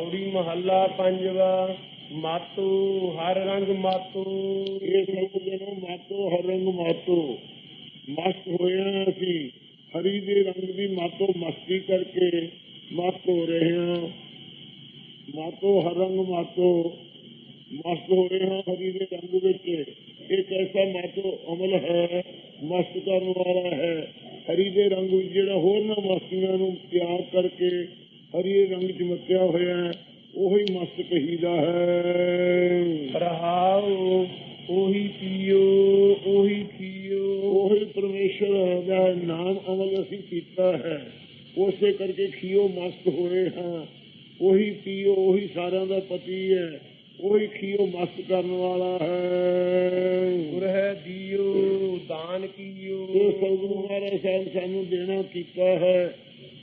ਗੌੜੀ ਮਹੱਲਾ ਪੰਜਵਾ, ਮਾਤੂ, ਹਰ ਰੰਗ ਮਾਤੂ। ਇਹ ਸਭ ਜਨੋ ਮਾਤੋ, ਹਰ ਰੰਗ ਮਾਤੋ। ਮਸਤ ਹੋਇਆ ਅਸੀਂ, ਹਰੀ ਦੇ ਰੰਗ ਦੀ ਮਾਤੋ ਮਸਤੀ ਕਰਕੇ ਮਸਤ ਹੋ ਰਹੇ ਹਾਂ। ਮਾਤੋ, ਹਰ ਰੰਗ ਮਾਤੋ। ਮਸਤ ਹੋ ਰਹੇ ਹਾਂ ਹਰੀ ਦੇ ਰੰਗ ਵਿੱਚ। ਇੱਕ ਐਸਾ ਮਾਤੋ ਅਮਲ ਹੈ, ਮਸਤ ਕਰਨ ਵਾਲਾ ਹੈ। ਹਰੀ ਦੇ ਰੰਗ ਵਿੱਚ ਜਿਹੜਾ ਹੋਰ ਨਾ ਮਸਤੀਆਂ ਨੂੰ ਤਿਆਗ ਕਰਕੇ ਹਰੀ ਦੇ ਰੰਗ ਚ ਮੱਤਿਆ ਹੋਇਆ ਉਹੀ ਮਸਤ ਕਹੀਦਾ ਹੈ। ਰਹਾਉ ਉਹੀ ਪੀਓ ਉਹੀ ਪੀਓ ਉਹੀ ਪਰਮੇਸ਼ਰ ਦਾ ਨਾਮ ਅਮਲ ਅਸੀਂ ਕੀਤਾ ਹੈ। ਉਸੇ ਕਰਕੇ ਖੀਓ ਮਸਤ ਹੋਏ ਹਾਂ। ਉਹੀ ਪੀਓ ਉਹੀ ਸਾਰਿਆਂ ਦਾ ਪਤੀ ਹੈ। ਉਹੀ ਖੀਓ ਮਸਤ ਕਰਨ ਵਾਲਾ ਹੈ। ਗੁਰਹਿ ਦਿਓ ਦਾਨ ਕੀਓ। ਇਹ ਮਹਾਰਾਜ ਸਾਹਿਬ ਸਾਨੂੰ ਦੇਣਾ ਕੀਤਾ ਹੈ।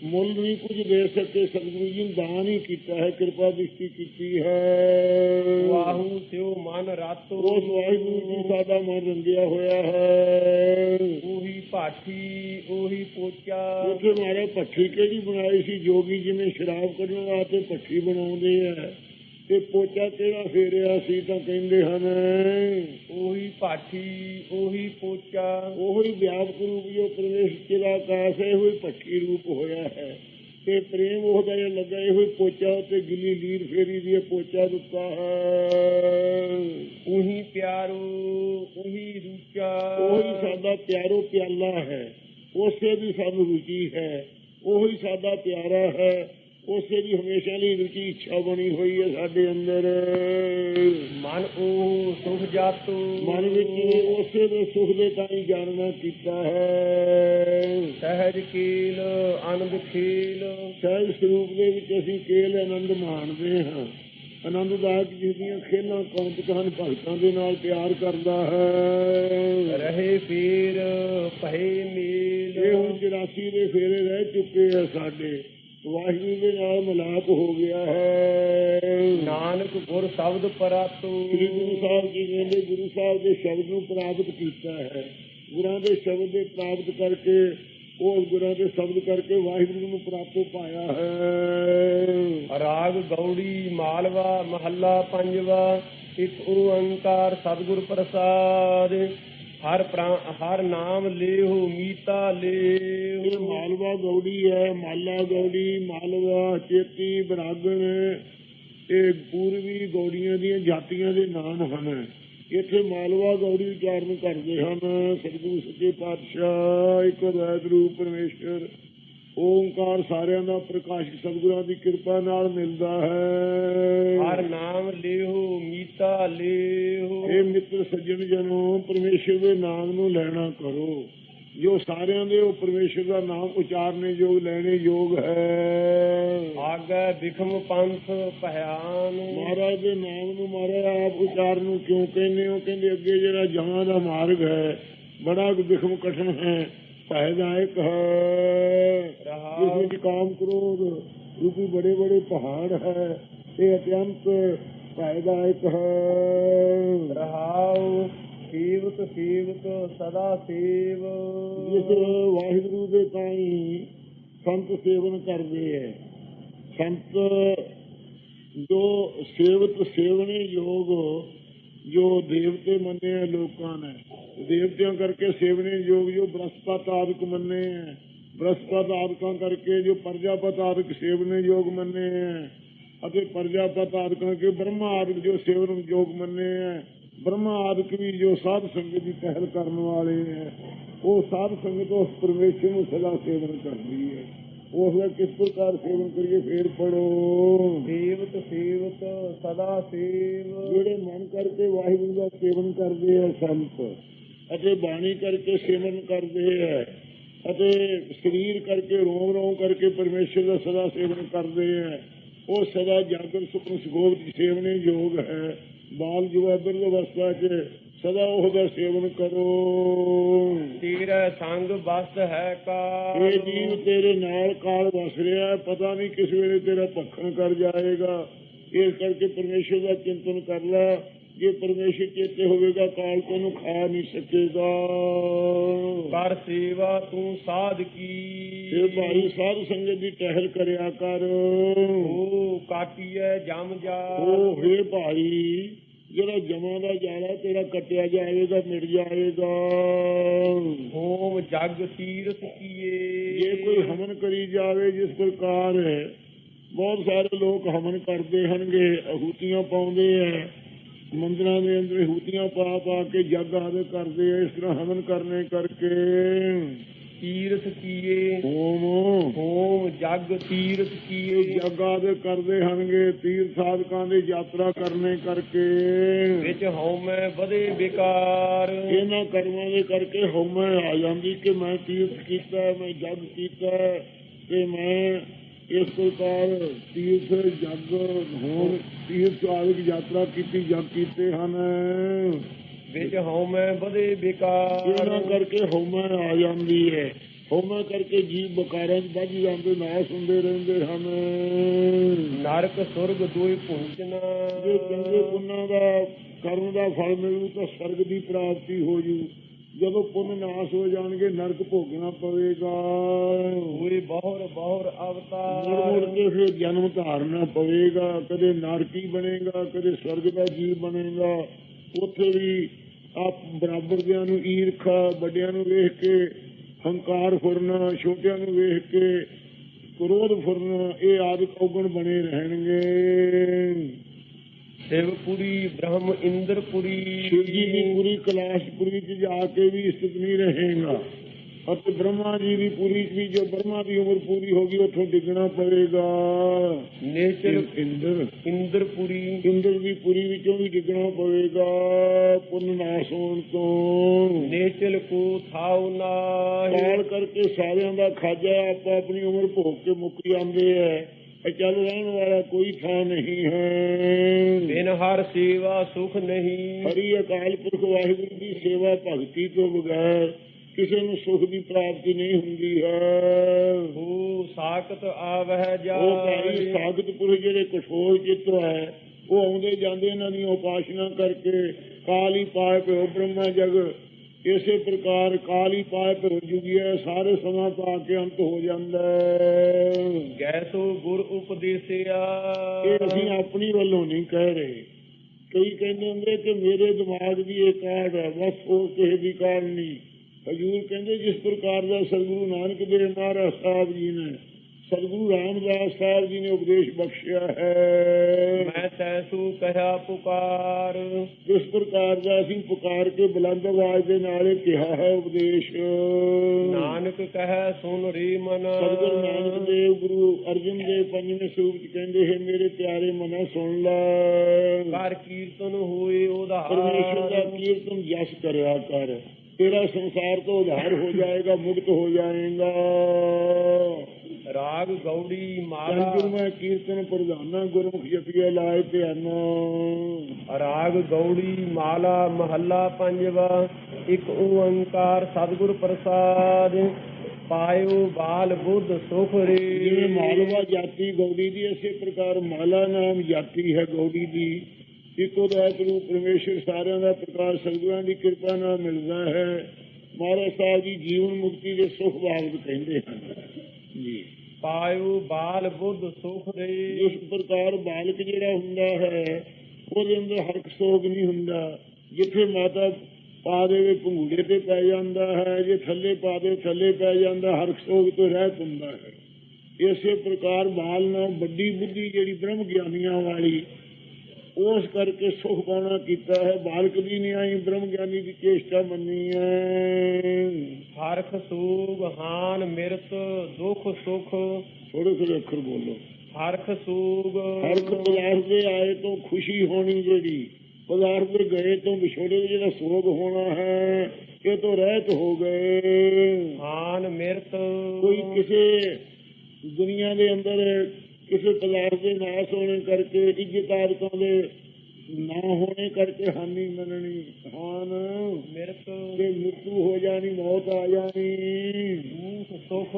ਮੁੱਲ ਨਹੀਂ ਕੁਝ ਦੇ ਸਕੇ ਸਤਿਗੁਰੂ ਜੀ ਨੇ ਦਾਨ ਹੀ ਕੀਤਾ ਹੈ ਕਿਰਪਾ ਦ੍ਰਿਸ਼ਟੀ ਕੀਤੀ ਹੈ। ਵਾਹੂ ਸਿਓ ਮਨ ਰਾਤੋ ਉਸ ਵਾਹਿਗੁਰੂ ਜੀ ਸਾਡਾ ਮਨ ਰੰਗਿਆ ਹੋਇਆ ਹੈ। ਉਹੀ ਭਾਠੀ ਉਹੀ ਪੋਚਾ। ਉੱਥੇ ਮਾਰੇ ਭੱਠੀ ਕਿਹੜੀ ਬਣਾਈ ਸੀ? ਜੋਗੀ ਜਿਵੇਂ ਸ਼ਰਾਬ ਕੱਢਣ ਵਾਸਤੇ ਭੱਠੀ ਬਣਾਉਂਦੇ ਆ। ਤੇ ਪੋਚਾ ਕਿਹੜਾ ਫੇਰਿਆ ਸੀ ਤਾਂ ਕਹਿੰਦੇ ਹਨ। ਉਹੀ ਭਾਠੀ ਉਹੀ ਪੋਚਾ। ਉਹੀ ਵਿਆਪਕ ਰੂਪ ਜੋ ਪਰਮੇਸ਼ਰ ਦਾ ਆਕਾਸ਼ ਹੈ ਉਹੀ ਰੂਪ ਹੋਇਆ ਹੈ। ਤੇ ਪ੍ਰੇਮ ਉਹਦਾ ਇਹ ਲੱਗਾ ਇਹੋ ਪੋਚਾ ਤੇ ਗਿੱਲੀ ਲੀਰ ਫੇਰੀ ਦੀ ਪੋਚਾ ਦਿੱਤਾ ਹੈ। ਉਹੀ ਪਿਆਰੋ ਉਹੀ ਰੂਚਾ। ਉਹੀ ਸਾਡਾ ਪਿਆਰੋ ਪਿਆਲਾ ਹੈ ਉਸੇ ਦੀ ਸਾਨੂੰ ਰੁਚੀ ਹੈ ਉਹੀ ਸਾਡਾ ਪਿਆਰਾ ਹੈ। ਉਸੇ ਦੀ ਹਮੇਸ਼ਾ ਲਈ ਰੁਚੀ ਇੱਛਾ ਬਣੀ ਹੋਈ ਹੈ ਸਾਡੇ ਅੰਦਰ। ਮਨ ਉਹ ਸੁਖ ਜਾਤੂ। ਮਨ ਵਿੱਚ ਉਸੇ ਦੇ ਸੁਖ ਦੇ ਤਾਂ ਹੀ ਜਾਣਨਾ ਕੀਤਾ ਹੈ। ਸਹਿਜ ਕੀਲ ਆਨੰਦ ਖੇਲ। ਸਹਿਜ ਸਰੂਪ ਦੇ ਵਿੱਚ ਅਸੀਂ ਕੇਲ ਆਨੰਦ ਮਾਣਦੇ ਹਾਂ। ਆਨੰਦਦਾਇਕ ਜਿਹਦੀਆਂ ਖੇਲਾਂ ਕੌਂਤਕ ਹਨ ਭਗਤਾਂ ਦੇ ਨਾਲ ਪਿਆਰ ਕਰਦਾ ਹੈ। ਰਹੇ ਫੇਰ ਪਹਿ ਇਹ ਮੇਲ ਹੁਣ 84 ਦੇ ਫੇਰੇ ਰਹਿ ਚੁੱਕੇ ਆ ਸਾਡੇ। ਵਾਹਿਗੁਰੂ ਦੇ ਨਾਲ ਮਿਲਾਪ ਹੋ ਗਿਆ ਹੈ। ਨਾਨਕ ਗੁਰ ਸ਼ਬਦ ਪਰਾਤੂ। ਸ੍ਰੀ ਗੁਰੂ ਸਾਹਿਬ ਜੀ ਕਹਿੰਦੇ ਗੁਰੂ ਸਾਹਿਬ ਦੇ ਸ਼ਬਦ ਨੂੰ ਪ੍ਰਾਪਤ ਕੀਤਾ ਹੈ। ਗੁਰਾਂ ਦੇ ਸ਼ਬਦ ਦੇ ਪ੍ਰਾਪਤ ਕਰਕੇ ਉਹ ਗੁਰਾਂ ਦੇ ਸ਼ਬਦ ਕਰਕੇ ਵਾਹਿਗੁਰੂ ਨੂੰ ਪ੍ਰਾਪਤ ਪਾਇਆ ਹੈ। ਰਾਗ ਗੌੜੀ ਮਾਲਵਾ ਮਹੱਲਾ ਪੰਜਵਾ ਇੱਕ ਓੰਕਾਰ ਸਤਿਗੁਰ ਪ੍ਰਸਾਦ। ਹਰ ਪ੍ਰਾ- ਹਰ ਨਾਮ ਲੇਹੁ, ਮੀਤਾ ਲੇਹੁ। ਮਾਲਵਾ ਗੌੜੀ ਹੈ, ਮਾਲਾ ਗੌੜੀ, ਮਾਲਵਾ, ਚੇਤੀ, ਬਰਾਗਣ। ਇਹ ਪੂਰਵੀ ਗੌੜੀਆਂ ਦੀਆਂ ਜਾਤੀਆਂ ਦੇ ਨਾਮ ਹਨ। ਇੱਥੇ ਮਾਲਵਾ ਗੌੜੀ ਉਚਾਰਨ ਕਰਦੇ ਹਨ। ਸਤਿਗੁਰੂ ਸੱਚੇ ਪਾਤਸ਼ਾਹ, ਇੱਕ ਵੈਦ ਰੂਪ ਪਰਮੇਸ਼ਰ। ਓੰਕਾਰ ਸਾਰਿਆਂ ਦਾ ਪ੍ਰਕਾਸ਼ਕ ਸਤਿਗੁਰਾਂ ਦੀ ਕਿਰਪਾ ਨਾਲ ਮਿਲਦਾ ਹੈ। ਹਰ ਨਾਮ ਲੇਹੁ ਮੀਤਾ ਲੇਹੁ ਇਹ ਮਿੱਤਰ ਸੱਜਣ ਜਨੋ ਪਰਮੇਸ਼ਰ ਦੇ ਨਾਮ ਨੂੰ ਲੈਣਾ ਕਰੋ। ਜੋ ਸਾਰਿਆਂ ਦੇ ਉਹ ਪਰਮੇਸ਼ਰ ਦਾ ਨਾਮ ਉਚਾਰਨੇ ਯੋਗ ਲੈਣੇ ਯੋਗ ਹੈ। ਆਗੇ ਬਿਖਮ ਪੰਥ ਪਹਿਆਨ ਮਹਾਰਾਜ ਦੇ ਨਾਮ ਨੂੰ ਮਹਾਰਾਜ ਆਪ ਉਚਾਰਨ ਨੂੰ ਕਿਉਂ ਕਹਿੰਦੇ ਹੋ? ਕਹਿੰਦੇ ਅੱਗੇ ਜਿਹੜਾ ਜਹਾਂ ਦਾ ਮਾਰਗ ਹੈ ਬੜਾ ਵਿਖਮ ਕਠਨ ਹੈ। ਭੈਦਾਇਕ ਹੈ ਇਸ ਵਿੱਚ ਕਾਮ ਕ੍ਰੋਧ ਰੂਪੀ ਬੜੇ ਬੜੇ ਪਹਾੜ ਹੈ ਇਹ ਅਤਿਅੰਤ ਭੈਦਾਇਕ ਹੈ ਰਹਾਉ ਸੇਵਕ ਸੇਵਕ ਸਦਾ ਸੇਵ। ਜਿਸ ਵਾਹਿਗੁਰੂ ਦੇ ਤਾਈ ਸੰਤ ਸੇਵਨ ਕਰਦੇ ਹੈ ਸੰਤ ਜੋ ਸੇਵਤ ਸੇਵਨੇ ਯੋਗ ਜੋ ਦੇਵਤੇ ਮੰਨੇ ਹੈ ਲੋਕਾਂ ਨੇ, ਦੇਵਤਿਆਂ ਕਰਕੇ ਸੇਵਨੇ ਯੋਗ ਜੋ ਬ੍ਰਹਸਪਤ ਆਦਿਕ ਮੰਨੇ ਹੈ ਬ੍ਰਹਸਪਤ ਆਦਿਕਾਂ ਕਰਕੇ ਜੋ ਪ੍ਰਜਾਪਤ ਆਦਿਕ ਸੇਵਨੇ ਯੋਗ ਮੰਨੇ ਹੈ ਅਤੇ ਪ੍ਰਜਾਪਤ ਆਦਿਕਾਂ ਕੇ ਬ੍ਰਹਮਾ ਆਦਿਕ ਜੋ ਸੇਵਨ ਯੋਗ ਮੰਨੇ ਹੈ ਬ੍ਰਹਮਾ ਆਦਿਕ ਵੀ ਜੋ ਸਾਧ ਸੰਗਤ ਦੀ ਪਹਿਲ ਕਰਨ ਵਾਲੇ ਹੈ ਉਹ ਸਾਧ ਸੰਗਤ ਉਸ ਪਰਮੇਸ਼ਰ ਨੂੰ ਸਦਾ ਸੇਵਨ ਕਰਦੀ ਹੈ। ਉਸ ਦਾ ਕਿਸ ਪ੍ਰਕਾਰ ਸੇਵਨ ਕਰੀਏ? ਫੇਰ ਪੜੋ ਸੇਵਕ ਸੇਵਕ ਸਦਾ ਸੇਵ। ਜਿਹੜੇ ਮਨ ਕਰਕੇ ਵਾਹਿਗੁਰੂ ਦਾ ਸੇਵਨ ਕਰਦੇ ਆ ਸੰਤ ਅਤੇ ਬਾਣੀ ਕਰਕੇ ਸੇਵਨ ਕਰਦੇ ਆ ਅਤੇ ਸਰੀਰ ਕਰਕੇ ਰੋਮ ਰੋਮ ਕਰਕੇ ਪਰਮੇਸ਼ਰ ਦਾ ਸਦਾ ਸੇਵਨ ਕਰਦੇ ਆ ਉਹ ਸਦਾ ਜਾਗਰ ਸੁਪਨ ਸੁਗੋਭ ਦੀ ਸੇਵਨੇ ਯੋਗ ਹੈ। ਬਾਲ ਜੁਵਾ ਬਿਰਧ ਅਵਸਥਾ 'ਚ ਸਦਾ ਉਹਦਾ ਸੇਵਨ ਕਰੋ। ਤੇਰਾ ਸੰਗ ਬਸ ਹੈ ਕਾ ਇਹ ਜੀਵ ਤੇਰੇ ਨਾਲ ਕਾਲ ਵਸ ਰਿਹਾ ਪਤਾ ਨਹੀਂ ਕਿਸ ਵੇਲੇ ਤੇਰਾ ਭੱਖਣ ਕਰ ਜਾਏਗਾ। ਇਸ ਕਰਕੇ ਪਰਮੇਸ਼ਰ ਦਾ ਚਿੰਤਨ ਕਰ ਲੈ। ਜੇ ਪਰਮੇਸ਼ਰ ਚੇਤੇ ਹੋਵੇਗਾ ਕਾਲ ਤੋਂ ਉਹਨੂੰ ਖਾ ਨਹੀਂ ਸਕੇਗਾ। ਕਰ ਸੇਵਾ ਤੂੰ ਸਾਧ ਕੀ। ਇਹ ਭਾਈ ਸਾਧ ਸੰਗਤ ਦੀ ਟਹਿਲ ਕਰਿਆ ਕਰ। ਓ ਕਾਟੀਐ ਜਮ ਜਾ। ਉਹ ਹੈ ਭਾਈ ਜਿਹੜਾ ਜਮਾਂ ਦਾ ਜਾਲਾ ਤੇਰਾ ਕੱਟਿਆ ਜਾਵੇਗਾ ਮਿਟ ਜਾਏਗਾ ਹੋਮ ਜਗ ਤੀਰਥ ਕੀਏ ਜੇ ਕੋਈ ਹਮਨ ਕਰੀ ਜਾਵੇ ਜਿਸ ਪ੍ਰਕਾਰ ਬਹੁਤ ਸਾਰੇ ਲੋਕ ਹਮਨ ਕਰਦੇ ਹਨਗੇ ਅਹੂਤੀਆਂ ਪਾਉਂਦੇ ਆ ਮੰਦਰਾਂ ਦੇ ਅੰਦਰ ਹੂਤੀਆਂ ਪਾ ਪਾ ਕੇ ਜੱਗ ਆਦੇ ਕਰਦੇ ਆ ਇਸ ਤਰ੍ਹਾਂ ਹਮਨ ਕਰਨੇ ਕਰਕੇ। ਤੀਰਥ ਕੀਏ। ਹੋਮ ਹੋਮ ਜਗ ਤੀਰਥ ਕੀਏ। ਜੱਗ ਆਦੇ ਕਰਦੇ ਹਨਗੇ ਤੀਰ ਸਾਧਕਾਂ ਦੀ ਯਾਤਰਾ ਕਰਨੇ ਕਰਕੇ। ਵਿੱਚ ਹਉਮੈ ਵਧੇ ਬਿਕਾਰ। ਇਹਨਾਂ ਕਰਮਾਂ ਦੇ ਕਰਕੇ ਹਉਮੈ ਆ ਜਾਂਦੀ ਕਿ ਮੈਂ ਤੀਰਥ ਕੀਤਾ ਮੈਂ ਜੱਗ ਕੀਤਾ ਤੇ ਮੈਂ ਇਸ ਪ੍ਰਕਾਰ ਤੀਰਥ ਜੱਗ ਹੋਣ ਤੀਰਥ ਆਦਿਕ ਯਾਤਰਾ ਕੀਤੀ ਜੱਗ ਕੀਤੇ ਹਨ। ਵਿੱਚ ਹਉਮੈ ਵਧੇ ਬਿਕਾਰ। ਇਹਨਾਂ ਕਰਕੇ ਹਉਮੈ ਆ ਜਾਂਦੀ ਹੈ। ਹਉਮੈ ਕਰਕੇ ਜੀਵ ਬਕਾਰਾਂ 'ਚ ਵੱਜ ਜਾਂਦੇ ਨਾਸ ਹੁੰਦੇ ਰਹਿੰਦੇ ਹਨ। ਨਰਕ ਸੁਰਗ ਦੋਇ ਪਹੁੰਚਣਾ ਜੇ ਚੰਗੇ ਪੁੰਨਾਂ ਦਾ ਕਰਮ ਦਾ ਫਲ ਮਿਲੂ ਤਾਂ ਸਰਗ ਦੀ ਪ੍ਰਾਪਤੀ ਹੋ ਜੂ। ਜਦੋਂ ਪੁੰਨ ਨਾਸ ਹੋ ਜਾਣਗੇ ਨਰਕ ਭੋਗਣਾ ਪਵੇਗਾ। ਹੋਏ ਬਹੁਰ ਬਹੁਰ ਮੁੜ ਮੁੜ ਅਵਤਾਰ ਕੇ ਫਿਰ ਜਨਮ ਧਾਰਨਾ ਪਵੇਗਾ। ਕਦੇ ਨਰਕੀ ਬਣੇਗਾ ਕਦੇ ਸਵਰਗ ਦਾ ਜੀਵ ਬਣੇਗਾ। ਉੱਥੇ ਵੀ ਆਪ ਬਰਾਬਰ ਦਿਆਂ ਨੂੰ ਈਰਖਾ ਵੱਡਿਆਂ ਨੂੰ ਵੇਖ ਕੇ ਹੰਕਾਰ ਫੁਰਨਾ ਛੋਟਿਆਂ ਨੂੰ ਵੇਖ ਕੇ ਕ੍ਰੋਧ ਫੁਰਨਾ ਇਹ ਆਦਿਕ ਔਗਣ ਬਣੇ ਰਹਿਣਗੇ। ਸ਼ਿਵਪੁਰੀ ਬ੍ਰਹਮ ਇੰਦਰਪੁਰੀ ਸ਼ਿਵ ਜੀ ਦੀ ਪੂਰੀ ਕਲਾਸ਼ਪੁਰੀ ਚ ਜਾ ਕੇ ਵੀ ਸਥਿਤ ਨਹੀਂ ਰਹੇਗਾ। ਅਤੇ ਬ੍ਰਹਮਾ ਜੀ ਦੀ ਪੂਰੀ ਵੀ ਜੋ ਬ੍ਰਹਮਾ ਦੀ ਉਮਰ ਪੂਰੀ ਹੋਗੀ ਉੱਥੋਂ ਡਿੱਗਣਾ ਪਵੇਗਾ। ਨੇਚਰ ਇੰਦਰ। ਇੰਦਰਪੁਰੀ ਇੰਦਰ ਦੀ ਪੂਰੀ ਵਿੱਚੋਂ ਵੀ ਡਿੱਗਣਾ ਪਵੇਗਾ ਪੁੰਨ ਨਾਸ ਹੋਣ ਤੋਂ। ਨੇਚਲ ਕੋ ਥਾਉ ਨਾਹਿ। ਕਾਲ ਕਰਕੇ ਸਾਰਿਆਂ ਦਾ ਖਾਜਾ ਆਪੋ ਆਪਣੀ ਉਮਰ ਭੋਗ ਕੇ ਮੁੱਕ ਜਾਂਦੇ ਐ। ਚੱਲ ਰਹਿਣ ਵਾਲਾ ਕੋਈ ਥਾਂ ਨਹੀਂ ਹੈ। ਬਿਨ ਹਰ ਸੇਵਾ ਸੁਖ ਨਹੀਂ। ਹਰੀ ਅਕਾਲ ਪੁਰਖ ਵਾਹਿਗੁਰੂ ਦੀ ਸੇਵਾ ਭਗਤੀ ਤੋਂ ਬਗੈਰ ਕਿਸੇ ਨੂੰ ਸੁਖ ਦੀ ਪ੍ਰਾਪਤੀ ਨਹੀਂ ਹੁੰਦੀ ਹੈ। ਹੋ ਸਾਖਤ ਆਵਹਿ ਉਹ ਭਾਈ ਸਾਗਤ ਪੁਰਖ ਜਿਹੜੇ ਕਠੋਰ ਚਿੱਤ ਹੈ ਉਹ ਆਉਂਦੇ ਜਾਂਦੇ ਇਹਨਾਂ ਦੀ ਉਪਾਸਨਾ ਕਰਕੇ ਕਾਲ ਪਾਏ ਪਿਓ ਬ੍ਰਹਮਾ ਜਗ। ਇਸੇ ਪ੍ਰਕਾਰ ਕਾਲ ਹੀ ਪਾਏ ਪਿਓ ਜੁਗੀਐ ਸਾਰੇ ਸਮਾਂ ਪਾ ਕੇ ਅੰਤ ਹੋ ਜਾਂਦਾ ਹੈ। ਗੈਸੋ ਗੁਰ ਉਪਦੇਸਿਆ। ਇਹ ਅਸੀਂ ਆਪਣੀ ਵੱਲੋਂ ਨਹੀਂ ਕਹਿ ਰਹੇ। ਕਈ ਕਹਿੰਦੇ ਹੁੰਦੇ ਕਿ ਮੇਰੇ ਦਿਮਾਗ ਦੀ ਇਹ ਕਾਢ ਹੈ ਬਸ ਉਹ ਕਿਸੇ ਦੀ ਕਾਢ ਨਹੀਂ। ਹਜੂਰ ਕਹਿੰਦੇ ਜਿਸ ਪ੍ਰਕਾਰ ਦਾ ਸਤਿਗੁਰੂ ਨਾਨਕ ਦੇਵ ਮਹਾਰਾਜ ਸਾਹਿਬ ਜੀ ਨੇ ਸਤਿਗੁਰੂ ਰਾਮਦਾਸ ਸਾਹਿਬ ਜੀ ਨੇ ਉਪਦੇਸ਼ ਬਖਸ਼ਿਆ ਹੈ। ਮੈਂ ਤੈਸੂ ਕਹਿਆ ਪੁਕਾਰ। ਇਸ ਪ੍ਰਕਾਰ ਦਾ ਅਸੀਂ ਪੁਕਾਰ ਕੇ ਬੁਲੰਦ ਆਵਾਜ਼ ਦੇ ਨਾਲ ਇਹ ਕਿਹਾ ਹੈ ਉਪਦੇਸ਼। ਨਾਨਕ ਕਹੈ ਸੁਨ ਰੇ ਮਨ। ਸਤਿਗੁਰੂ ਨਾਨਕ ਦੇਵ ਗੁਰੂ ਅਰਜਨ ਦੇਵ ਪੰਜਵੇਂ ਸਰੂਪ ਚ ਕਹਿੰਦੇ ਹੈ ਮੇਰੇ ਪਿਆਰੇ ਮਨਾ ਸੁਣ ਲੈ। ਕਰ ਕੀਰਤਨ ਹੋਏ ਪਰਮੇਸ਼ਰ ਦਾ ਕੀਰਤਨ ਜਸ ਕਰਿਆ ਕਰ। ਤੇਰਾ ਸੰਸਾਰ ਤੋਂ ਉਧਾਰ ਹੋ ਜਾਏਗਾ ਮੁਕਤ ਹੋ ਜਾਏਗਾ। ਰਾਗ ਗੌੜੀ ਮਾਲਾ। ਮੈਂ ਕੀਰਤਨ ਪ੍ਰਧਾਨਾ ਗੁਰਮੁਖ ਜਪੀਏ ਲਾਏ ਧਿਆਨਾ। ਰਾਗ ਗੌੜੀ ਮਾਲਾ ਮਹੱਲਾ ਪੰਜਵਾ ਇੱਕ ਓੰਕਾਰ ਸਤਿਗੁਰ ਪ੍ਰਸਾਦ ਪਾਇਓ ਬਾਲ ਬੁੱਧ ਸੁਖ ਰੇ। ਜਿਵੇਂ ਮਾਲਵਾ ਜਾਤੀ ਗੌੜੀ ਦੀ ਇਸੇ ਪ੍ਰਕਾਰ ਮਾਲਾ ਨਾਮ ਜਾਤੀ ਹੈ ਗੌੜੀ ਦੀ। ਇੱਕੋ ਦਾ ਗੁਰੂ ਪਰਮੇਸ਼ਰ ਸਾਰਿਆਂ ਦਾ ਪ੍ਰਕਾਸ਼ ਸਤਿਗੁਰਾਂ ਦੀ ਕਿਰਪਾ ਨਾਲ ਮਿਲਦਾ ਹੈ। ਮਹਾਰਾਜ ਸਾਹਿਬ ਜੀ ਜੀਵਨ ਮੁਕਤੀ ਦੇ ਸੁਖ ਬਾਗਦ ਕਹਿੰਦੇ ਹਨ। ਜੀ। ਪਾਇਓ ਬਾਲ ਬੁੱਧ ਸੁਖ ਰੇ ਇਸ ਪ੍ਰਕਾਰ ਬਾਲਕ ਜਿਹੜਾ ਹੁੰਦਾ ਹੈ ਉਹਦੇ ਅੰਦਰ ਹਰਕ ਸੋਗ ਨਹੀਂ ਹੁੰਦਾ। ਜਿੱਥੇ ਮਾਤਾ ਪਾ ਦੇਵੇ ਭੰਗੂੜੇ ਤੇ ਪੈ ਜਾਂਦਾ ਹੈ ਜੇ ਥੱਲੇ ਪਾ ਦੇ ਥੱਲੇ ਪੈ ਜਾਂਦਾ ਹਰਕ ਸੋਗ ਤੋਂ ਰਹਿਤ ਹੁੰਦਾ ਹੈ। ਇਸੇ ਪ੍ਰਕਾਰ ਬਾਲ ਨਾਲ ਵੱਡੀ ਬੁੱਧੀ ਜਿਹੜੀ ਬ੍ਰਹਮ ਗਿਆਨੀਆਂ ਵਾਲੀ ਉਸ ਕਰਕੇ ਸੁਖ ਪਾਉਣਾ ਕੀਤਾ ਹੈ। ਬਾਲਕ ਦੀ ਨਹੀਂ ਆਈ ਬ੍ਰਹਮ ਗਿਆਨੀ ਦੀ ਚੇਸ਼ਟਾ ਮੰਨੀ ਹੈ ਹਰਖ ਸੂਗ ਹਾਨ ਮਿਰਤ ਦੁਖ ਸੁਖ। ਥੋੜੇ ਥੋੜੇ ਅੱਖਰ ਬੋਲੋ। ਹਰਖ ਸੂਗ। ਹਰ ਇੱਕ ਪਦਾਰਥ ਦੇ ਆਏ ਤੋਂ ਖੁਸ਼ੀ ਹੋਣੀ ਜਿਹੜੀ ਪਦਾਰਥ ਦੇ ਗਏ ਤੋਂ ਵਿਛੋੜੇ ਦਾ ਜਿਹੜਾ ਸੋਗ ਹੋਣਾ ਹੈ ਇਹ ਤੋਂ ਰਹਿਤ ਹੋ ਗਏ। ਹਾਨ ਮਿਰਤ। ਕੋਈ ਕਿਸੇ ਦੁਨੀਆ ਦੇ ਅੰਦਰ ਕਿਸੇ ਪਦਾਰਥ ਦੇ ਨਾਸ ਹੋਣੇ ਕਰਕੇ ਇੱਜ਼ਤ ਆਦਿਕਾਂ ਦੇ ਨਾ ਹੋਣੇ ਕਰਕੇ ਹਾਨੀ ਮੰਨਣੀ ਹਾਨ। ਮਿਰਤ ਤੇ ਮ੍ਰਿਤੂ ਹੋ ਜਾਣੀ ਮੌਤ ਆ ਜਾਣੀ। ਦੁਖ ਸੁਖ।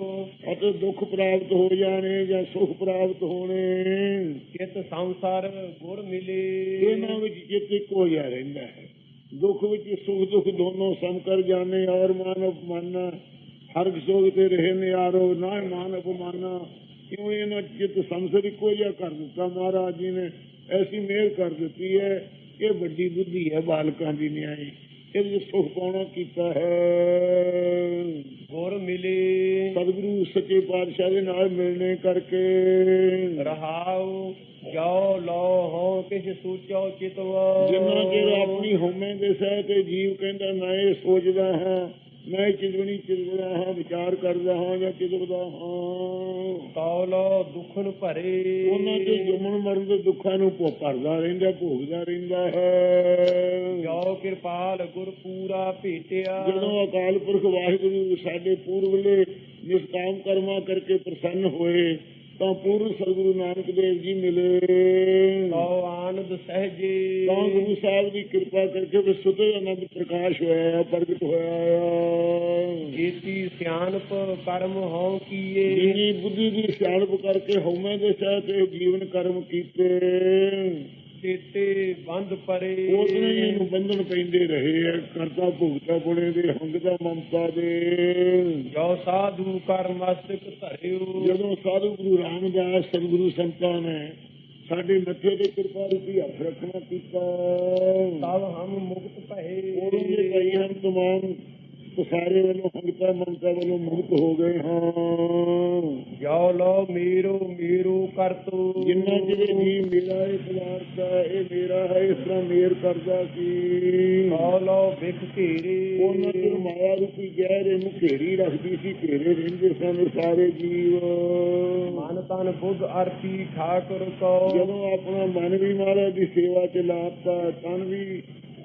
ਅਤੇ ਦੁੱਖ ਪ੍ਰਾਪਤ ਹੋ ਜਾਣੇ ਜਾਂ ਸੁਖ ਪ੍ਰਾਪਤ ਹੋਣੇ। ਕਿਤ ਸੰਸਾਰ ਗੁਰ ਮਿਲੇ। ਇਹਨਾਂ ਵਿੱਚ ਜਿੱਤ ਇੱਕ ਹੋ ਜਾ ਰਹਿੰਦਾ ਹੈ। ਦੁੱਖ ਵਿੱਚ ਸੁਖ ਦੁੱਖ ਦੋਨੋਂ ਸਮ ਕਰ ਜਾਣੇ ਔਰ ਮਾਨ ਅਪਮਾਨਾ ਹਰ ਸੋਗ ਤੇ ਰਹੇ ਨਿਆਰੋ ਨਾ ਮਾਨ ਅਪਮਾਨਾ ਕਿਉਂ ਇਹਨਾਂ ਜਿੱਤ ਸੰਸਰ ਇੱਕੋ ਜਿਹਾ ਕਰ ਦਿੱਤਾ ਮਹਾਰਾਜ ਜੀ ਨੇ ਐਸੀ ਮਿਹਰ ਕਰ ਦਿੱਤੀ ਹੈ ਇਹ ਵੱਡੀ ਬੁੱਧੀ ਹੈ ਬਾਲਕਾਂ ਦੀ ਨਿਆਈ ਵਿੱਚ ਸੁਖ ਪਾਉਣਾ ਕੀਤਾ ਹੈ। ਗੁਰ ਮਿਲੇ। ਸਤਿਗੁਰੂ ਸੱਚੇ ਪਾਤਸ਼ਾਹ ਦੇ ਨਾਲ ਮਿਲਣੇ ਕਰਕੇ। ਰਹਾਉ ਜਾਓ ਲੋ ਹੋ ਕਿਛ ਸੂਚੋ ਚਿਤਵਾ। ਜਿੰਨਾ ਚਿਰ ਆਪਣੀ ਹਉਮੈ ਦੇ ਸਹਿ ਤੇ ਜੀਵ ਕਹਿੰਦਾ ਮੈਂ ਇਹ ਸੋਚਦਾ ਹਾਂ। ਮੈਂ ਚਿਦਵਣੀ ਚਿਦਵਦਾ ਹਾਂ ਵਿਚਾਰ ਕਰਦਾ ਹਾਂ ਜਾਂ ਚਿਦਵਦਾ ਹਾਂ। ਕੌਲੋ ਦੁਖਨ ਭਰੇ। ਉਹਨਾਂ ਦੇ ਜੁਮਨ ਮਰਨ ਦੇ ਦੁੱਖਾਂ ਨੂੰ ਭੋ- ਭਰਦਾ ਰਹਿੰਦਾ ਭੋਗਦਾ ਰਹਿੰਦਾ ਹੈ। ਜੋ ਕਿਰਪਾਲ ਗੁਰ ਪੂਰਾ ਭੇਟਿਆ। ਜਦੋਂ ਅਕਾਲ ਪੁਰਖ ਵਾਹਿਗੁਰੂ ਸਾਡੇ ਪੂਰਵਲੇ ਨਿਸ਼ਕਾਮ ਕਰਮਾਂ ਕਰਕੇ ਪ੍ਰਸੰਨ ਹੋਏ ਤਾਂ ਪੂਰਨ ਸਤਿਗੁਰੂ ਨਾਨਕ ਦੇਵ ਜੀ ਮਿਲੇ। ਕਉ ਆਨੰਦ ਸਹਜੇ ਤਾਂ ਗੁਰੂ ਸਾਹਿਬ ਦੀ ਕਿਰਪਾ ਕਰਕੇ ਸੁਤੇ ਆਨੰਦ ਪ੍ਰਕਾਸ਼ ਹੋਇਆ ਹੈ, ਪ੍ਰਗਟ ਹੋਇਆ ਹੈ ਜੀਤੀ ਸਿਆਣਪ ਕਰਮ ਹਉ ਕੀਏ। ਜਿਨੀ ਬੁੱਧੀ ਦੀ ਸਿਆਣਪ ਕਰਕੇ ਹਉਮੈ ਦੇ ਸਹਿ ਤੇ ਜੀਵਨ ਕਰਮ ਕੀਤੇ। ਤੇਤੇ ਬੰਦ ਪਰੇ। ਉਹਨੇ ਹੀ ਇਹਨੂੰ ਬੰਧਨ ਪੈਂਦੇ ਰਹੇ ਹੈ ਕਰਤਾ ਭੁਗਤਾ ਬੁਣੇ ਦੇ ਹੰਗਦਾ ਮਮਤਾ ਦੇ। ਜੋ ਸਾਧੂ ਕਰ ਮਸਤਕ ਧਰਿਓ। ਜਦੋਂ ਸਾਧੂ ਗੁਰੂ ਰਾਮਦਾਸ ਸਤਿਗੁਰੂ ਸੰਤਾਂ ਨੇ ਸਾਡੇ ਮੱਥੇ ਤੇ ਕਿਰਪਾ ਰੂਪੀ ਹੱਥ ਰੱਖਣਾ ਕੀਤਾ। ਤਬ ਹਮ ਮੁਕਤ ਭਏ। ਦੇ ਕਈ ਹਨ ਤਮਾਮ ਸਾਰੇ ਵੱਲੋਂ ਹੰਗਤਾ ਮਮਤਾ ਵੱਲੋਂ ਮੁਕਤ ਹੋ ਗਏ ਹਾਂ। ਜੋ ਲੋ ਮੇਰੋ ਮੇਰੋ ਕਰਤੋ ਜਿੰਨਾ ਜਿਹੜੇ ਜੀ ਮੇਰਾ ਇਹ ਪਦਾਰਥ ਹੈ ਇਹ ਮੇਰਾ ਹੈ ਇਸ ਤਰ੍ਹਾਂ ਮੇਰ ਕਰਦਾ ਸੀ ਕਉ ਲੋ ਵਿਖ ਘੇਰੇ। ਉਹਨਾਂ ਚਿਰ ਮਾਇਆ ਰੂਪੀ ਜ਼ਹਿਰ ਇਹਨੂੰ ਘੇਰੀ ਰੱਖਦੀ ਸੀ ਘੇਰੇ ਰਹਿੰਦੇ ਸਨ ਸਾਰੇ ਜੀਵ। ਮਨ ਤਨ ਬੁੱਧ ਅਰਪੀ ਠਾਕੁਰ ਕੋ। ਜਦੋਂ ਆਪਣਾ ਮਨ ਵੀ ਮਹਾਰਾਜ ਦੀ ਸੇਵਾ ਚ ਲਾਤਾ ਤਨ ਵੀ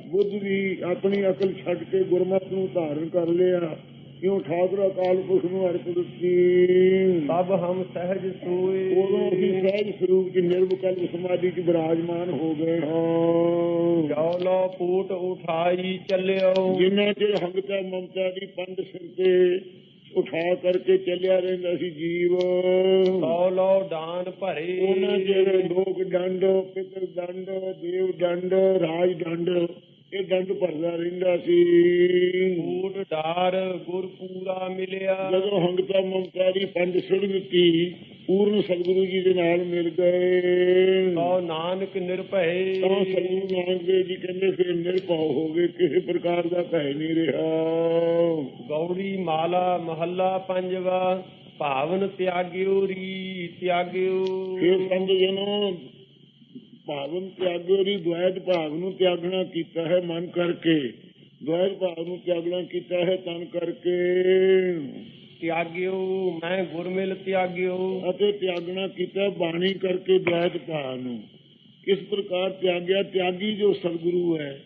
ਬੁੱਧ ਵੀ ਆਪਣੀ ਅਕਲ ਛੱਡ ਕੇ ਗੁਰਮਤਿ ਨੂੰ ਧਾਰਨ ਕਰ ਲਿਆ। ਕਿਉਂ ਠਾਕੁਰ ਅਕਾਲ ਪੁਰਖ ਨੂੰ ਅਰਪ ਦਿੱਤੀ। ਤਬ ਹਮ ਸਹਿਜ ਸੋਏ। ਉਦੋਂ ਅਸੀਂ ਸਹਿਜ ਸਰੂਪ ਚ ਨਿਰਵਕਲ ਸਮਾਧੀ ਚ ਬਿਰਾਜਮਾਨ ਹੋ ਗਏ ਹਾਂ। ਜੋ ਲੋ ਪੂਟ ਉਠਾਈ ਚੱਲਿਓ। ਜਿੰਨਾ ਚਿਰ ਹੰਗਤਾ ਮਮਤਾ ਦੀ ਪੰਡ ਸਿਰ ਤੇ ਉਠਾ ਕਰਕੇ ਚੱਲਿਆ ਰਹਿੰਦਾ ਸੀ ਜੀਵ। ਕਉ ਲੋ ਦਾਨ ਭਰੇ। ਉਹਨਾਂ ਚਿਰ ਲੋਕ ਡੰਡ ਪਿਤਰ ਡੰਡ ਦੇਵ ਡੰਡ ਰਾਜ ਡੰਡ ਇਹ ਡੰਡ ਭਰਦਾ ਰਹਿੰਦਾ ਸੀ। ਕੂਟ ਡਾਰ ਗੁਰ ਪੂਰਾ ਮਿਲਿਆ। ਜਦੋਂ ਹੰਗਤਾ ਮਮਤਾ ਦੀ ਪੰਡ ਸਿਰ ਦਿੱਤੀ ਪੂਰਨ ਸਤਿਗੁਰੂ ਜੀ ਦੇ ਨਾਲ ਮਿਲ ਗਏ। ਕਉ ਨਾਨਕ ਨਿਰਭੈ। ਤਾਂ ਸਤਿਗੁਰੂ ਨਾਨਕ ਦੇਵ ਜੀ ਕਹਿੰਦੇ ਫਿਰ ਨਿਰਭਉ ਹੋ ਗਏ ਕਿਸੇ ਪ੍ਰਕਾਰ ਦਾ ਭੈ ਨਹੀਂ ਰਿਹਾ। ਗੌੜੀ ਮਾਲਾ ਮਹੱਲਾ ਪੰਜਵਾ ਭਾਵਨ ਤਿਆਗਿਓ ਰੀ ਤਿਆਗਿਓ। ਫਿਰ ਸੰਤ ਜਨੋ ਭਾਵਨ ਤਿਆਗੋ ਦੀ ਦੁਆਇਤ ਭਾਵ ਨੂੰ ਤਿਆਗਣਾ ਕੀਤਾ ਹੈ ਮਨ ਕਰਕੇ। ਦੁਆਇਤ ਭਾਵ ਨੂੰ ਤਿਆਗਣਾ ਕੀਤਾ ਹੈ ਤਨ ਕਰਕੇ। ਤਿਆਗਿਓ ਮੈਂ ਗੁਰਮਿਲ ਤਿਆਗਿਓ। ਅਤੇ ਤਿਆਗਣਾ ਕੀਤਾ ਬਾਣੀ ਕਰਕੇ ਦੁਆਇਤ ਭਾਵ ਨੂੰ। ਕਿਸ ਪ੍ਰਕਾਰ ਤਿਆਗਿਆ? ਤਿਆਗੀ ਜੋ ਸਤਿਗੁਰੂ ਹੈ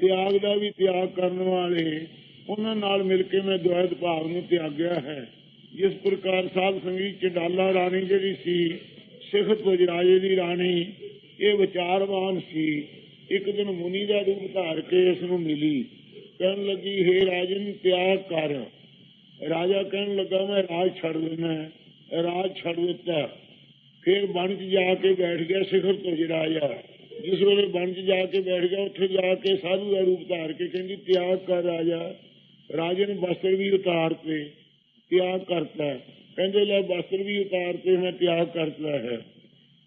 ਤਿਆਗ ਦਾ ਵੀ ਤਿਆਗ ਕਰਨ ਵਾਲੇ ਉਹਨਾਂ ਨਾਲ ਮਿਲ ਕੇ ਮੈਂ ਦੁਆਇਤ ਭਾਵ ਨੂੰ ਤਿਆਗਿਆ ਹੈ। ਜਿਸ ਪ੍ਰਕਾਰ ਸਾਧ ਸੰਗੀਤ ਚ ਡਾਲਾ ਰਾਣੀ ਜਿਹੜੀ ਸੀ ਸਿੱਖ ਪੁਜਰਾਜੇ ਦੀ ਰਾਣੀ ਇਹ ਵਿਚਾਰਵਾਨ ਸੀ। ਇੱਕ ਦਿਨ ਮੁਨੀ ਦਾ ਰੂਪ ਧਾਰ ਕੇ ਇਸ ਨੂੰ ਮਿਲੀ। ਕਹਿਣ ਲੱਗੀ हे ਰਾਜਨ, ਤਿਆਗ ਕਰ। ਰਾਜਾ ਕਹਿਣ ਲੱਗਾ, ਮੈਂ ਰਾਜ ਛੱਡ ਦੇਣਾ ਰਾਜ ਛੱਡ ਦਿੱਤਾ। ਫਿਰ ਬਣ 'ਚ ਜਾ ਕੇ ਬੈਠ ਗਿਆ ਸਿਖਰ ਤੋਂ ਰਾਜਾ ਜਿਸ ਵੇਲੇ ਬਣ 'ਚ ਜਾ ਕੇ ਬੈਠ ਗਿਆ, ਉੱਥੇ ਜਾ ਕੇ ਸਾਧੂ ਦਾ ਰੂਪ ਧਾਰ ਕੇ ਕਹਿੰਦੀ, ਤਿਆਗ ਕਰ ਰਾਜਾ। ਰਾਜੇ ਨੇ ਵਸਤਰ ਵੀ ਉਤਾਰ ਤੇ ਤਿਆਗ ਕਰਤਾ। ਕਹਿੰਦੇ, ਲੈ ਬਸਤਰ ਵੀ ਉਤਾਰ ਤੇ ਮੈਂ ਤਿਆਗ ਕਰਤਾ ਹੈ।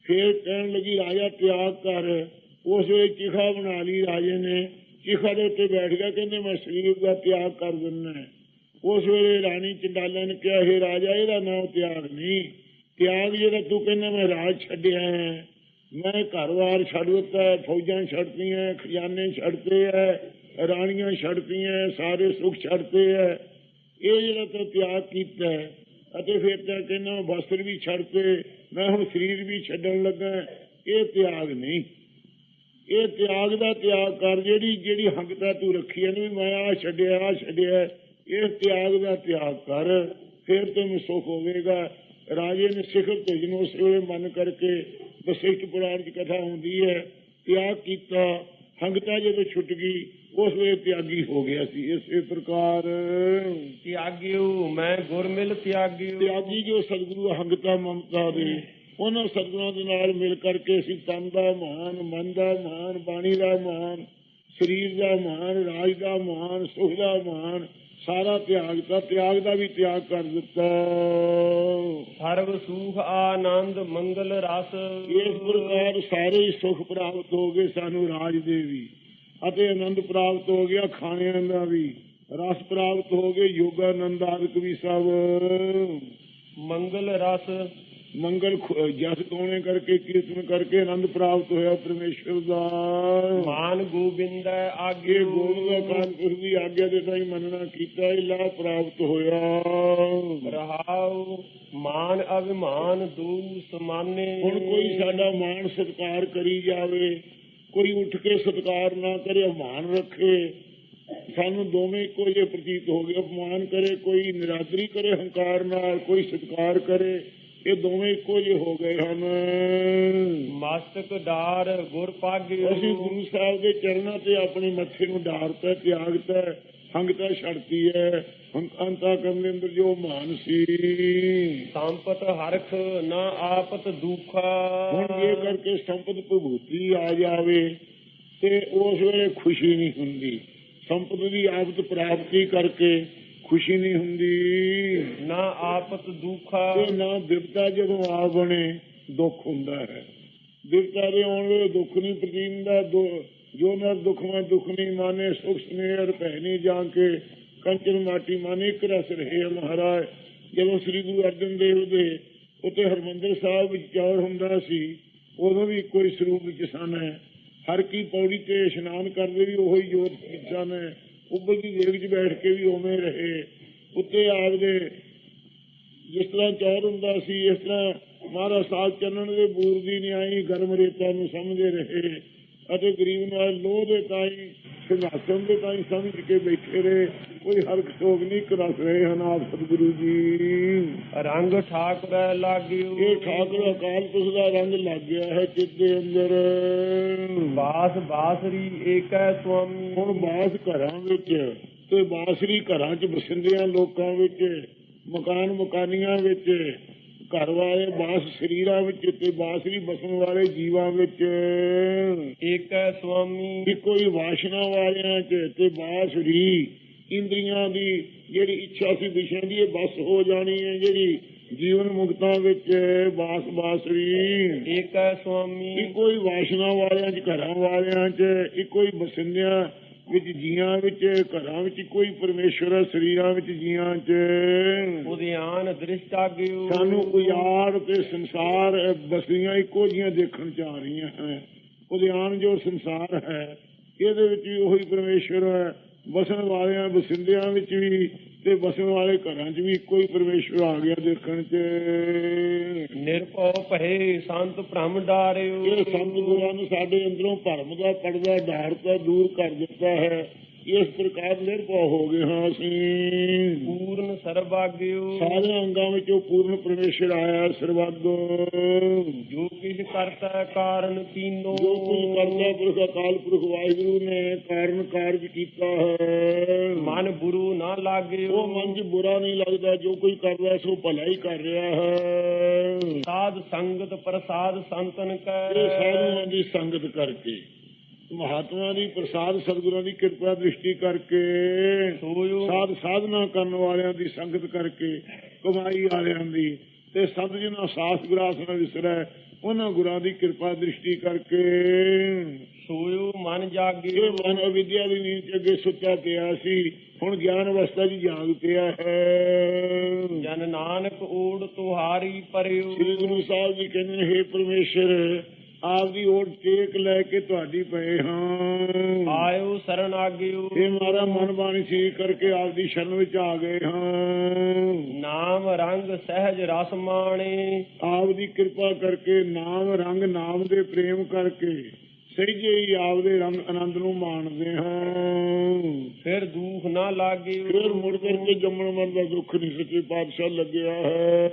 ਫੇਰ ਕਹਿਣ ਲੱਗੀ, ਰਾਜਾ, ਤਿਆਗ ਕਰ। ਉਸ ਵੇਲੇ ਚਿਖਾ ਬਣਾ ਲਈ ਰਾਜੇ ਨੇ। ਚਿਖਾ ਦੇ ਉੱਤੇ ਬੈਠ ਗਿਆ, ਕਹਿੰਦੇ, ਮੈਂ ਸਰੀਰ ਦਾ ਤਿਆਗ ਕਰ ਦਿੰਦਾ ਉਸ ਵੇਲੇ ਰਾਣੀ ਚੰਡਾਲਾ ਨੇ ਕਿਹਾ, ਹੈ ਰਾਜਾ, ਇਹਦਾ ਨਾਮ ਤਿਆਗ ਨਹੀਂ। ਤਿਆਗ ਜਿਹੜਾ ਤੂੰ ਕਹਿੰਦਾ, ਮੈਂ ਰਾਜ ਛੱਡਿਆ ਹੈ। ਮੈਂ ਘਰ-ਬਾਰ ਛੱਡ ਦਿੱਤਾ ਫੌਜਾਂ ਛੱਡਤੀਆਂ ਖਜ਼ਾਨੇ ਛੱਡਤੇ ਹੈ, ਰਾਣੀਆਂ ਛੱਡਤੀਆਂ ਸਾਰੇ ਸੁੱਖ ਛੱਡਤੇ ਹੈ। ਇਹ ਜਿਹੜਾ ਤੂੰ ਤਿਆਗ ਕੀਤਾ ਅਤੇ ਫਿਰ ਤਾਂ ਕਹਿੰਦਾ ਵਸਤਰ ਵੀ ਛੱਡਤੇ ਮੈਂ ਹੁਣ ਸਰੀਰ ਵੀ ਛੱਡਣ ਲੱਗਾ ਇਹ ਤਿਆਗ ਨਹੀਂ। ਇਹ ਤਿਆਗ ਦਾ ਤਿਆਗ ਕਰ, ਜਿਹੜੀ ਜਿਹੜੀ ਹੰਗਤਾ ਤੂੰ ਰੱਖੀ ਹੈ ਨਾ, ਮੈਂ ਆ ਛੱਡਿਆ ਆ ਛੱਡਿਆ, ਇਹ ਤਿਆਗ ਦਾ ਤਿਆਗ ਕਰ, ਫਿਰ ਤੈਨੂੰ ਸੁਖ ਹੋਵੇਗਾ। ਰਾਜੇ ਨੇ ਸਿਖਰ ਭੇਜਣ ਉਸ ਵੇਲੇ ਮਨ ਕਰਕੇ ਵਸਿਸ਼ਠ ਪੁਰਾਣ ਦੀ ਕਥਾ ਹੁੰਦੀ ਹੈ, ਤਿਆਗ ਕੀਤਾ ਹੰਗਤਾ ਜਦੋਂ ਛੁੱਟ ਗਈ ਉਸ ਵੇਲੇ ਤਿਆਗੀ ਹੋ ਗਿਆ ਸੀ ਇਸੇ ਪ੍ਰਕਾਰ। ਤਿਆਗਿਓ ਮੈਂ ਗੁਰ ਮਿਲ ਤਿਆਗਿਓ। ਤਿਆਗੀ ਜੋ ਸਤਿਗੁਰੂ ਹੰਗਤਾ ਮਮਤਾ ਦੇ ਉਹਨਾਂ ਸਤਿਗੁਰਾਂ ਦੇ ਨਾਲ ਮਿਲ ਕਰਕੇ ਅਸੀਂ ਤਨ ਦਾ ਮਾਨ ਮਨ ਦਾ ਮਾਨ ਬਾਣੀ ਦਾ ਮਾਨ ਸਰੀਰ ਦਾ ਮਾਨ ਰਾਜ ਦਾ ਮਾਨ ਸੁਖ ਦਾ ਮਾਨ ਸਾਰਾ ਤਿਆਗ ਦਾ ਤਿਆਗ ਦਾ ਵੀ ਤਿਆਗ ਕਰ ਦਿੱਤਾ। ਸਰਬ ਸੁਖ ਆਨੰਦ ਮੰਗਲ ਰਸ। ਇਸ ਪ੍ਰਕਾਰ ਸਾਰੇ ਸੁਖ ਪ੍ਰਾਪਤ ਹੋ ਗਏ ਸਾਨੂੰ ਰਾਜ ਦੇ ਵੀ ਅਤੇ ਆਨੰਦ ਪ੍ਰਾਪਤ ਹੋ ਗਿਆ ਖਾਣਿਆਂ ਦਾ ਵੀ। ਰਸ ਪ੍ਰਾਪਤ ਹੋ ਗਏ ਯੋਗਾਨੰਦ ਆਦਿਕ ਵੀ ਸਭ। ਮੰਗਲ ਰਸ। ਮੰਗਲ ਜਸ ਗਾਉਣੇ ਕਰਕੇ ਕੀਰਤਨ ਕਰਕੇ ਆਨੰਦ ਪ੍ਰਾਪਤ ਹੋਇਆ ਪਰਮੇਸ਼ਰ ਦਾ। ਮਾਨ ਗੋਬਿੰਦ ਆਗੇ ਗੋਲ ਦਾ ਕਾਨਪੁਰ ਦੀ ਆਗਿਆ ਦੇ ਤਾਈ ਮੰਨਣਾ ਕੀਤਾ ਇਹ ਲਾਭ ਪ੍ਰਾਪਤ ਹੋਇਆ। ਰਹਾਉ ਮਾਨ ਅਭਿਮਾਨ ਦੂ ਸਮਾਨੇ। ਹੁਣ ਕੋਈ ਸਾਡਾ ਮਾਣ ਸਤਕਾਰ ਕਰੀ ਜਾਵੇ। ਕੋਈ ਉੱਠ ਕੇ ਸਤਕਾਰ ਨਾ ਕਰੇ ਅਪਮਾਨ ਰੱਖੇ ਸਾਨੂੰ ਦੋਵੇਂ ਇੱਕੋ ਜਿਹੇ ਪ੍ਰਤੀਤ ਹੋ ਗਏ। ਅਪਮਾਨ ਕਰੇ ਕੋਈ ਨਿਰਾਦਰੀ ਕਰੇ ਹੰਕਾਰ ਨਾਲ ਕੋਈ ਸਤਕਾਰ ਕਰੇ ਇਹ ਦੋਵੇਂ ਇੱਕੋ ਜਿਹੇ ਹੋ ਗਏ ਹਨ। ਮਸਤਕ ਡਾਰ ਗੁਰ ਅਸੀਂ ਗੁਰੂ ਸਾਹਿਬ ਦੇ ਚਰਨਾਂ ਤੇ ਆਪਣੇ ਮੱਥੇ ਨੂੰ ਡਾਰਤਾ ਤਿਆਗਤਾ ਹੰਗਤਾ ਛੱਡਤੀ ਹੈ ਹੰਕਾਂਤਾ ਕਰਨ ਦੇ ਅੰਦਰ ਜੋ ਮਾਨ ਸੀ। ਸੰਪਤ ਹਰਖ ਨਾ ਆਪਤ ਦੁਖਾ। ਹੁਣ ਇਹ ਕਰਕੇ ਸੰਪਤ ਭਭੂਤੀ ਆ ਜਾਵੇ ਤੇ ਉਸ ਵੇਲੇ ਖੁਸ਼ੀ ਨਹੀਂ ਹੁੰਦੀ। ਸੰਪਤ ਦੀ ਆਪਤ ਪ੍ਰਾਪਤੀ ਕਰਕੇ ਖੁਸ਼ੀ ਨਹੀਂ ਹੁੰਦੀ। ਨਾ ਆਪਤ ਦੁਖਾ। ਤੇ ਨਾ ਦਿਵਤਾ ਜਦੋਂ ਆ ਬਣੇ ਦੁੱਖ ਹੁੰਦਾ ਹੈ। ਦਿਵਤਾ ਦੇ ਆਉਣ ਵੇਲੇ ਦੁੱਖ ਨਹੀਂ ਪ੍ਰਤੀਨਦਾ ਜੋ ਨਰ ਦੁੱਖ ਮੈਂ ਦੁੱਖ ਮਾਨੇ, ਸੁਖ ਸਨੇਹ ਭੈ ਜਾਂ ਕੇ ਕੰਚਨ ਮਾਟੀ ਮਾਨੇ, ਇੱਕ ਰਸ ਰਹੇ ਮਹਾਰਾਜ। ਜਦੋਂ ਸ੍ਰੀ ਗੁਰੂ ਅਰਜਨ ਦੇਵ ਦੇ ਉੱਤੇ ਹਰਮੰਦਰ ਸਾਹਿਬ ਵਿੱਚ ਚੌਰ ਹੁੰਦਾ ਸੀ, ਉਦੋਂ ਵੀ ਕੋਈ ਸਰੂਪ ਵਿੱਚ ਸਨ। ਹਰ ਕੀ ਪੌੜੀ ਤੇ ਇਸ਼ਨਾਨ ਕਰਦੇ ਵੀ ਉਹੀ ਜੋਤ ਸਨ। ਹੈ ਦੀ ਦੇਗ 'ਚ ਬੈਠ ਕੇ ਵੀ ਉਵੇਂ ਰਹੇ। ਉੱਤੇ ਆਪਦੇ ਜਿਸ ਤਰ੍ਹਾਂ ਚੌਰ ਹੁੰਦਾ ਸੀ, ਇਸ ਤਰ੍ਹਾਂ ਮਹਾਰਾਜ ਸਾਹਿਬ ਚੰਨਣ ਦੇ ਬੂਰ ਦੀ ਨਿਆਈ ਗਰਮ ਰੇਤਾ ਨੂੰ ਸਮਝਦੇ ਰਹੇ। ਅਤੇ ਗਰੀਬ ਨਾਲ ਲੋਹ ਦੇ ਤਾਈ ਸਿੰਘਾਸਨ ਦੇ ਤਾਈ ਸਮਝ ਕੇ ਬੈਠੇ ਰਹੇ। ਕੋਈ ਹਰਖ ਸੋਗ ਨਹੀਂ ਕਰਸ ਰਹੇ ਹਨ ਆਪ ਸਤਿਗੁਰੂ ਜੀ। ਰੰਗ ਠਾਕੁਰ ਲਾਗਿਓ। ਇਹ ਠਾਕੁਰ ਅਕਾਲ ਪੁਰਖ ਦਾ ਰੰਗ ਲੱਗ ਗਿਆ ਹੈ ਚਿੱਤ ਦੇ ਅੰਦਰ। ਬਾਸ ਬਾਸਰੀ ਏਕੈ ਸੁਆਮੀ। ਹੁਣ ਬਾਸ ਘਰਾਂ ਵਿੱਚ ਤੇ ਬਾਸਰੀ ਘਰਾਂ 'ਚ ਵਸਿੰਦਿਆਂ ਲੋਕਾਂ ਵਿੱਚ ਮਕਾਨ ਮਕਾਨੀਆਂ ਵਿੱਚ ਘਰ ਵਾਲੇ ਬਾਸ ਸਰੀਰਾਂ ਵਿੱਚ ਤੇ ਬਾਸਰੀ ਬਸਣ ਵਾਲੇ ਜੀਵਾਂ ਵਿੱਚ। ਏਕੈ ਸੁਆਮੀ। ਇੱਕੋ ਹੀ ਵਾਸ਼ਨਾ ਵਾਲਿਆਂ 'ਚ ਤੇ ਬਾਸਰੀ ਇੰਦਰੀਆਂ ਦੀ ਜਿਹੜੀ ਇੱਛਾ ਸੀ ਵਿਸ਼ੇ ਦੀ ਇਹ ਬਸ ਹੋ ਜਾਣੀ ਹੈ ਜਿਹੜੀ ਜੀਵਨ ਮੁਕਤਾਂ ਵਿੱਚ ਬਾਸ ਬਾਸਰੀ ਏਕੈ ਸੁਆਮੀ। ਇੱਕੋ ਹੀ ਵਾਸ਼ਨਾ ਵਾਲਿਆਂ 'ਚ ਘਰਾਂ ਵਾਲਿਆਂ 'ਚ ਇੱਕੋ ਹੀ ਬਸਿੰਦਿਆਂ ਵਿੱਚ ਜੀਆਂ ਵਿੱਚ ਘਰਾਂ ਵਿੱਚ ਕੋਈ ਪਰਮੇਸ਼ਵਰ ਸਰੀਰਾਂ ਵਿੱਚ ਜੀਆਂ 'ਚ। ਉਦਿਆਨ ਦ੍ਰਿਸ਼ਟਾਗਿਓ ਸਾਨੂੰ ਉਜਾੜ ਤੇ ਸੰਸਾਰ ਬਸੀਆਂ ਇੱਕੋ ਜੀਆਂ ਦੇਖਣ 'ਚ ਆ ਰਹੀਆਂ ਹੈ ਉਦਿਆਨ ਜੋ ਸੰਸਾਰ ਹੈ ਇਹਦੇ ਵਿੱਚ ਵੀ ਉਹੀ ਪਰਮੇਸ਼ਵਰ ਹੈ। ਵਸਣ ਵਾਲਿਆਂ ਬਸਿੰਦਿਆਂ ਵਿੱਚ ਵੀ ਤੇ ਵਸਣ ਵਾਲੇ ਘਰਾਂ 'ਚ ਵੀ ਇੱਕੋ ਹੀ ਪਰਮੇਸ਼ਵਰ ਆ ਗਿਆ ਦੇਖਣ 'ਚ। ਨਿਰਭਉ ਭਏ ਸੰਤ ਭ੍ਰਮ ਡਾਰਿਓ। ਇਹ ਸੰਤ ਗੁਰਾਂ ਨੇ ਸਾਡੇ ਅੰਦਰੋਂ ਭਰਮ ਦਾ ਪਰਦਾ ਡਾਰਤਾ ਦੂਰ ਕਰ ਦਿੱਤਾ ਹੈ। ਇਸ ਪ੍ਰਕਾਰ ਨਿਰਭਉ ਹੋ ਗਏ ਹਾਂ ਅਸੀਂ। ਪੂਰਨ ਸਰਬਾਗਿਓ ਸਾਰੇ ਅੰਗਾਂ ਵਿੱਚੋਂ ਪੂਰਨ ਪਰਮੇਸ਼ਰ ਆਇਆ ਸਰਬੱਗ ਜੋ ਕਿਛ ਕਰਤਾ ਕਾਰਨ ਕੀਨੋ। ਜੋ ਕੁਝ ਕਰਦਾ ਪੁਰਖ ਅਕਾਲ ਪੁਰਖ ਵਾਹਿਗੁਰੂ ਨੇ ਕਾਰਨ ਕਾਰਜ ਕੀਤਾ ਹੈ। ਮਨ ਬੁਰੂ ਨਾ ਲਾਗਿਓ। ਉਹ ਮਨ 'ਚ ਬੁਰਾ ਨਹੀਂ ਲੱਗਦਾ ਜੋ ਕੋਈ ਕਰਦਾ ਸੋ ਭਲਾ ਹੀ ਕਰ ਰਿਹਾ ਹੈ। ਸਾਧ ਸੰਗਤ ਪ੍ਰਸਾਦ ਸੰਤਨ ਇਹ ਕੈ ਸਾਧੂਆਂ ਦੀ ਸੰਗਤ ਕਰਕੇ। ਮਹਾਤਮਾ ਦੀ ਪ੍ਰਸਾਦ ਸਤਿਗੁਰਾਂ ਦੀ ਕਿਰਪਾ ਦ੍ਰਿਸ਼ਟੀ ਕਰਕੇ ਸੋਇਓ ਸਾਧ ਸਾਧਨਾ ਕਰਨ ਵਾਲਿਆਂ ਦੀ ਸੰਗਤ ਕਰਕੇ ਕਮਾਈ ਵਾਲਿਆਂ ਦੀ ਤੇ ਸੰਤ ਜਿਨ੍ਹਾਂ ਸਾਸ ਗਰਾਸ ਨਾਲ ਵਿਸਰੈ ਉਹਨਾਂ ਗੁਰਾਂ ਦੀ ਕਿਰਪਾ ਦ੍ਰਿਸ਼ਟੀ ਕਰਕੇ। ਸੋਇਓ ਮਨ ਇਹ ਜਾਗਿਓ ਮਨ ਅਵਿਦਿਆ ਦੀ ਨੀਂਦ ਅੱਗੇ ਸੁੱਤਾ ਪਿਆ ਸੀ ਹੁਣ ਗਿਆਨ ਅਵਸਥਾ 'ਚ ਜਾਗ ਪਿਆ ਹੈ। ਜਨ ਨਾਨਕ ਓੜ ਤੁਹਾਰੀ ਪਰਿਓ। ਸ੍ਰੀ ਗੁਰੂ ਸਾਹਿਬ ਜੀ ਕਹਿੰਦੇ ਨੇ ਹੇ ਪਰਮੇਸ਼ਰ ਆਪ ਦੀ ਓਟ ਟੇਕ ਲੈ ਕੇ ਤੁਹਾਡੀ ਪਏ ਹਾਂ। ਆਇਓ ਸਰਣ ਆਗਿਓ। ਇਹ ਮਾਰਾ ਮਨ ਬਾਣੀ ਸੀ ਕਰਕੇ ਆਪ ਦੀ ਸ਼ਰਨ ਵਿੱਚ ਆ ਗਏ ਹਾਂ। ਨਾਮ ਰੰਗ ਸਹਿਜ ਰਸ ਮਾਣੇ। ਆਪ ਦੀ ਕਿਰਪਾ ਕਰਕੇ ਨਾਮ ਰੰਗ ਨਾਮ ਦੇ ਪ੍ਰੇਮ ਕਰਕੇ ਸਹਿਜੇ ਹੀ ਆਪ ਦੇ ਰੰਗ ਆਨੰਦ ਨੂੰ ਮਾਣਦੇ ਹਾਂ। ਫਿਰ ਦੁਖ ਨਾ ਲਾਗਿਓ। ਫਿਰ ਮੁੜ ਕਰਕੇ ਜੰਮਣ ਮਰਨ ਦਾ ਦੁੱਖ ਨਹੀਂ ਸੱਚੇ ਪਾਤਸ਼ਾਹ ਲੱਗਿਆ ਹੈ।